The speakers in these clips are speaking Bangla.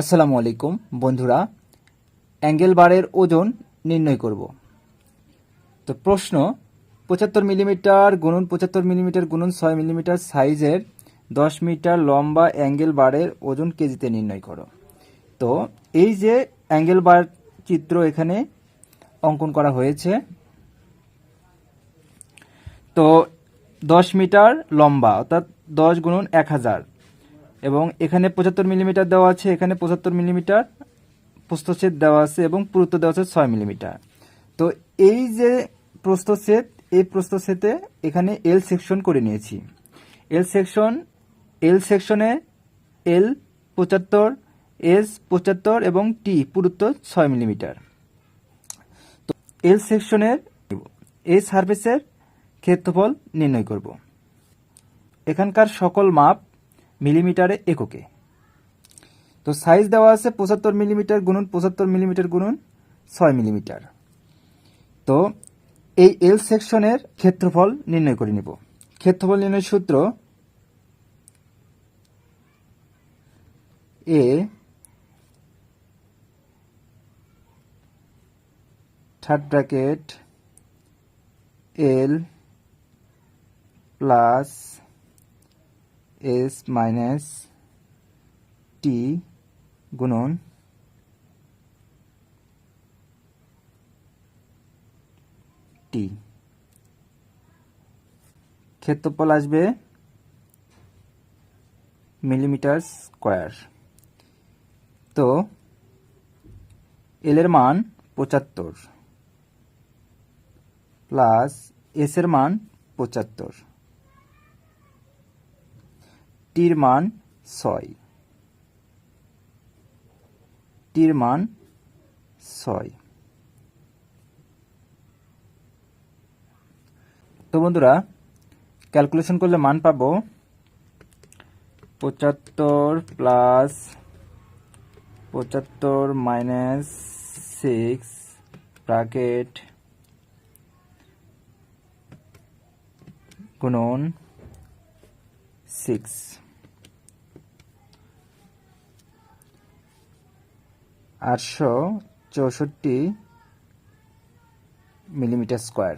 আসসালামু আলাইকুম, বন্ধুরা। অ্যাঙ্গেল বারের ওজন নির্ণয় করব। তো প্রশ্ন, পঁচাত্তর মিলিমিটার গুণন পঁচাত্তর মিলিমিটার গুণন ছয় মিলিমিটার সাইজের দশ মিটার লম্বা অ্যাঙ্গেল বারের ওজন কেজিতে নির্ণয় করো। তো এই যে অ্যাঙ্গেল বার চিত্র এখানে অঙ্কন করা হয়েছে, তো দশ মিটার লম্বা, অর্থাৎ দশ গুণন এক হাজার এবং এখানে পঁচাত্তর মিলিমিটার দেওয়া আছে, এখানে পঁচাত্তর মিলিমিটার প্রস্থচ্ছেদ দেওয়া আছে এবং পুরুত্ব দেওয়া আছে ছয় মিলিমিটার। তো এই যে প্রস্থচ্ছেদ, এই প্রস্থচ্ছেদে এখানে এল সেকশন করে নিয়েছি। এল সেকশন এল সেকশনে এল পঁচাত্তর এস পঁচাত্তর এবং টি পুরুত্ব ছয় মিলিমিটার। তো এল সেকশনের এই সার্ভিসের ক্ষেত্রফল নির্ণয় করব। এখানকার সকল মাপ মিলিমিটারে এককে। তো সাইজ দেওয়া আছে পঁচাত্তর মিলিমিটার গুণন পঁচাত্তর মিলিমিটার গুণন ছয় মিলিমিটার। তো এই এল সেকশনের ক্ষেত্রফল নির্ণয় করে নিব। ক্ষেত্রফল নির্ণয় সূত্র A third bracket L plus S minus T গুণন টি। ক্ষেত্রফল আসবে মিলিমিটার স্কোয়ার। তো এল এর মান পঁচাত্তর, প্লাস এস এর মান পঁচাত্তর। টির মান ছয়। টির মান ছয়। তো বন্ধুরা ক্যালকুলেশন করলে মান পাবো পঁচাত্তর প্লাস পঁচাত্তর মাইনাস সিক্স ব্রাকেট গুণন সিক্স আটশো চৌষট্টি মিলিমিটার স্কোয়ার।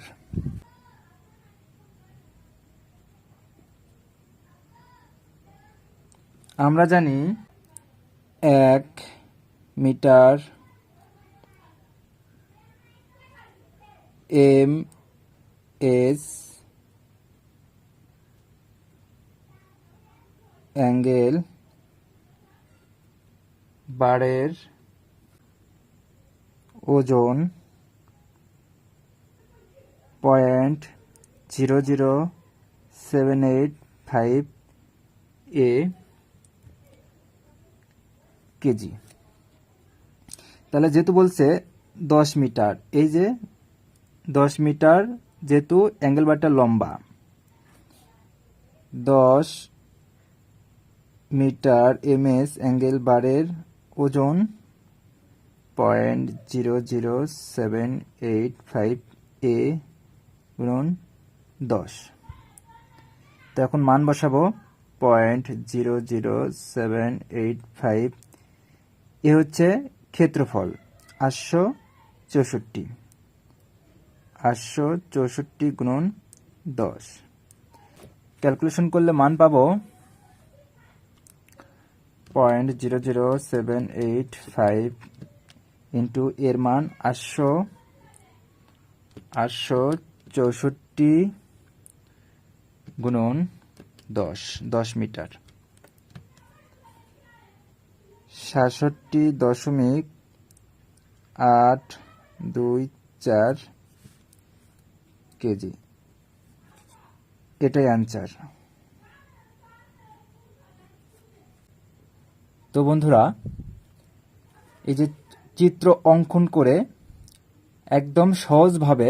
আমরা জানি এক মিটার এম এস অ্যাঙ্গেল বারের ওজন point zero zero seven eight five A KG. তাহলে যেহেতু বলছে দশ মিটার, এই যে দশ মিটার যেহেতু অ্যাঙ্গেল বারটা লম্বা, দশ মিটার এমএস অ্যাঙ্গেল বারের ওজন point zero zero seven eight five A গুণন দশ। তো এখন মান বসাবো। Point zero zero seven eight five. A হচ্ছে ক্ষেত্রফল। আটশো চৌষট্টি। আটশো চৌষট্টি গুণন দশ। ক্যালকুলেশন করলে মান পাবো point zero zero seven eight five into এর মান আটশো আটশো চৌষট্টি গুণন দশ দশ মিটার। সাতষট্টি দশমিক আট দুই চার কেজি। এটাই অ্যান্সার তো বন্ধুরা, এই যে চিত্র অঙ্কন করে একদম সহজভাবে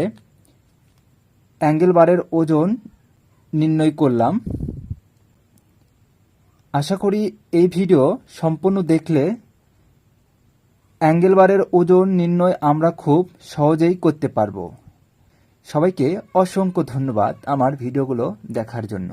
অ্যাঙ্গেল বারের ওজন নির্ণয় করলাম। আশা করি এই ভিডিও সম্পূর্ণ দেখলে অ্যাঙ্গেল বারের ওজন নির্ণয় আমরা খুব সহজেই করতে পারব। সবাইকে অসংখ্য ধন্যবাদ আমার ভিডিওগুলো দেখার জন্য।